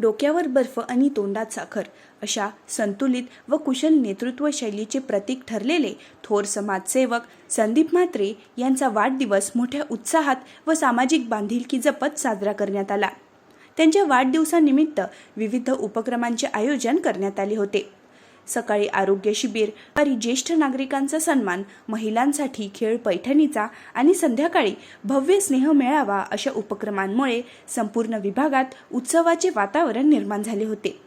डोक्यावर बर्फ आणि तोंडात साखर अशा संतुलित व कुशल नेतृत्व शैलीचे प्रतीक ठरलेले थोर समाजसेवक संदीप म्हात्रे यांचा वाढदिवस मोठ्या उत्साहात व सामाजिक बांधिलकी जपत साजरा करण्यात आला. त्यांच्या वाढदिवसानिमित्त विविध उपक्रमांचे आयोजन करण्यात आले होते. सकाळी आरोग्य शिबिर दुपारी ज्येष्ठ नागरिकांचा सन्मान महिलांसाठी खेळ पैठणीचा आणि संध्याकाळी भव्य स्नेह मेळावा अशा उपक्रमांमुळे संपूर्ण विभागात उत्सवाचे वातावरण निर्माण झाले होते.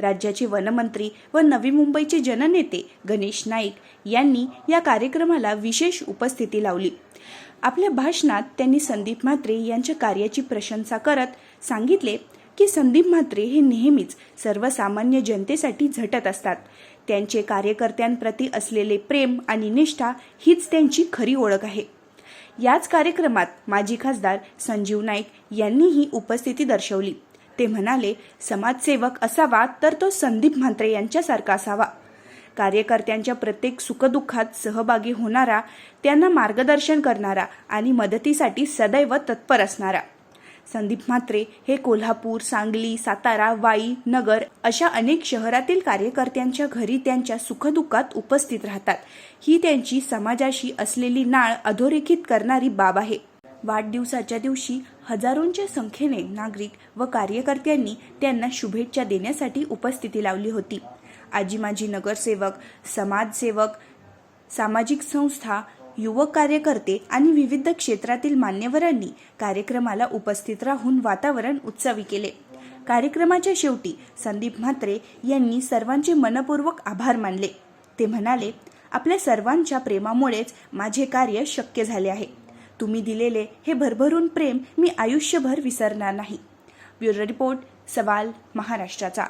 राज्याचे वनमंत्री व नवी मुंबईचे जननेते गणेश नाईक यांनी या कार्यक्रमाला विशेष उपस्थिती लावली. आपल्या भाषणात त्यांनी संदीप म्हात्रे यांच्या कार्याची प्रशंसा करत सांगितले की संदीप म्हात्रे हे नेहमीच सर्वसामान्य जनतेसाठी झटत असतात. त्यांचे कार्यकर्त्यांप्रती असलेले प्रेम आणि निष्ठा हीच त्यांची खरी ओळख आहे. याच कार्यक्रमात माजी खासदार संजीव नाईक यांनीही उपस्थिती दर्शवली. ते म्हणाले समाजसेवक असावा तर तो संदीप म्हात्रे यांच्यासारखा असावा. कार्यकर्त्यांच्या प्रत्येक सुखदुःखात सहभागी होणारा त्यांना मार्गदर्शन करणारा आणि मदतीसाठी सदैव तत्पर असणारा. संदीप म्हात्रे हे कोल्हापूर सांगली सातारा वाई नगर अशा अनेक शहरातील कार्यकर्त्यांच्या घरी त्यांच्या सुखदुःखात उपस्थित राहतात. ही त्यांची समाजाशी असलेली नाळ अधोरेखित करणारी बाब आहे. वाढदिवसाच्या दिवशी हजारोंच्या संख्येने नागरिक व कार्यकर्त्यांनी त्यांना शुभेच्छा देण्यासाठी उपस्थिती लावली होती. आजी माजी नगरसेवक समाजसेवक सामाजिक संस्था युवक कार्यकर्ते आणि विविध क्षेत्रातील मान्यवरांनी कार्यक्रमाला उपस्थित राहून वातावरण उत्सवी केले. कार्यक्रमाच्या शेवटी संदीप म्हात्रे यांनी सर्वांचे मनपूर्वक आभार मानले. ते म्हणाले आपल्या सर्वांच्या प्रेमामुळेच माझे कार्य शक्य झाले आहे. तुम्ही दिलेले हे भरभरून प्रेम मी आयुष्यभर विसरणार नाही. ब्युरो रिपोर्ट सवाल महाराष्ट्राचा.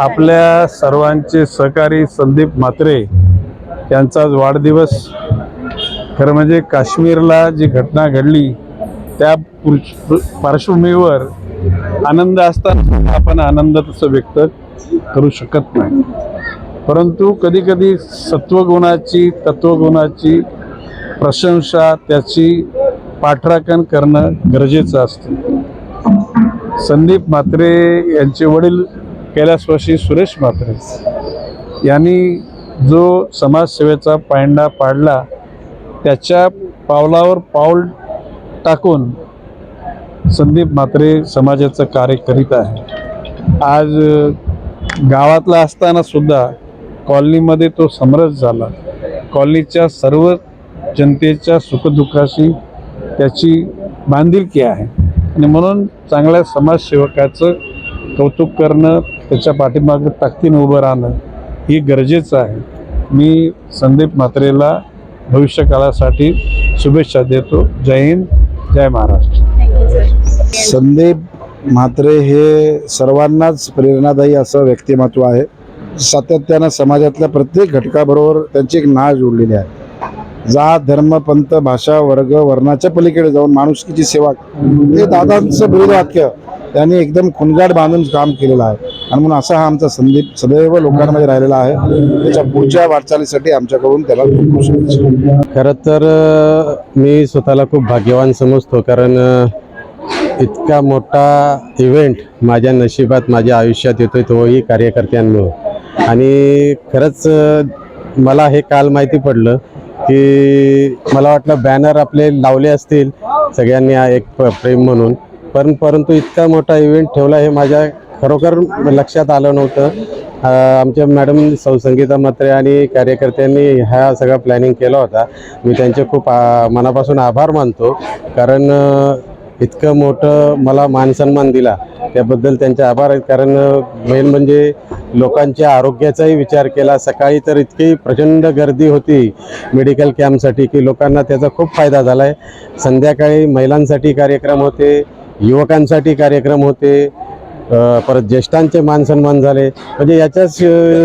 आपल्या सर्वांचे सहकारी संदीप म्हात्रे यांचा वाढदिवस. खरं म्हणजे काश्मीरला जी घटना घडली त्या पार्श्वभूमीवर आनंद असताना आपण आनंद तसं व्यक्त करू शकत नाही. परंतु कधीकधी सत्वगुणाची तत्वगुणाची प्रशंसा त्याची पाठराखण करणं गरजेचं असतं. संदीप म्हात्रे यांचे वडील कैलासवासी सुरेश म्हात्रे यांनी जो समाजसेवेचा पायंडा पाडला त्याच्या पावलावर पाऊल टाकून संदीप म्हात्रे समाजाचं कार्य करीत आहे आज गावातला असताना सुद्धा कॉलनीमध्ये तो समरस झाला. कॉलनीच्या सर्व जनतेच्या सुखदुःखाशी त्याची बांधिलकी आहे. आणि म्हणून चांगल्या समाजसेवकाचं कौतुक करणं त्याच्या पाठीमागं ताकदीनं उभं राहणं ही गरजेचं आहे. मी संदीप म्हात्रेला भविष्यकाळासाठी शुभेच्छा देतो. जय हिंद जय महाराष्ट्र. संदीप म्हात्रे हे सर्वांनाच प्रेरणादायी असं व्यक्तिमत्व आहे. सातत्यानं समाजातल्या प्रत्येक घटकाबरोबर त्यांची एक नाळ जोडलेली आहे. जात धर्म पंथ भाषा वर्ग वर्णाच्या पलीकडे जाऊन माणुसकीची सेवा हे दादांचं ब्रीदवाक्य त्यांनी एकदम खुणगाड बांधून काम केलेलं आहे. आणि म्हणून असा हा आमचा संदीप सदैव लोकांमध्ये राहिलेला आहे. त्याच्या पुढच्या वाटचालीसाठी आमच्याकडून त्याला खरं तर मी स्वतःला खूप भाग्यवान समजतो कारण इतका मोठा इव्हेंट माझ्या नशिबात माझ्या आयुष्यात येतोय तोही कार्यकर्त्यांमुळं. आणि खरंच मला हे काल माहिती पडलं की मला वाटलं बॅनर आपले लावले असतील सगळ्यांनी हा एक प्रेम म्हणून. पण परंतु इतका मोठा इव्हेंट ठेवला हे माझ्या खरोखर लक्षात आलं नव्हतं. आमच्या मॅडम सौ संगीता आणि कार्यकर्त्यांनी ह्या सगळा प्लॅनिंग केला होता. मी त्यांचे खूप आ, मनापासून आभार मानतो. कारण इतकं मोठं मला मानसन्मान दिला. त्याबद्दल त्यांचे आभार आहेत. कारण मेन म्हणजे लोकांच्या आरोग्याचाही विचार केला. सकाळी तर इतकी प्रचंड गर्दी होती मेडिकल कॅम्पसाठी की लोकांना त्याचा खूप फायदा झाला आहे संध्याकाळी महिलांसाठी कार्यक्रम होते युवकांसाठी कार्यक्रम होते. परत ज्येष्ठांचे मान सन्मान झाले. म्हणजे याच्या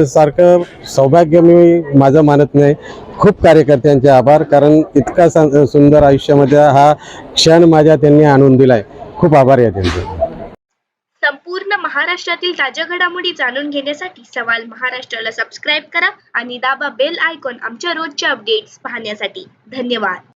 सारखं सौभाग्य मी माझं मानत नाही. खूप कार्यकर्त्यांचे आभार कारण इतका सुंदर आयुष्यामध्ये हा क्षण माझ्या त्यांनी आणून दिलाय. खूप आभार आहे त्यांचे. संपूर्ण महाराष्ट्रातील ताज्या घडामोडी जाणून घेण्यासाठी सवाल महाराष्ट्राला सबस्क्राईब करा आणि दाबा बेल आयकॉन आमच्या रोजच्या अपडेट्स पाहण्यासाठी. धन्यवाद.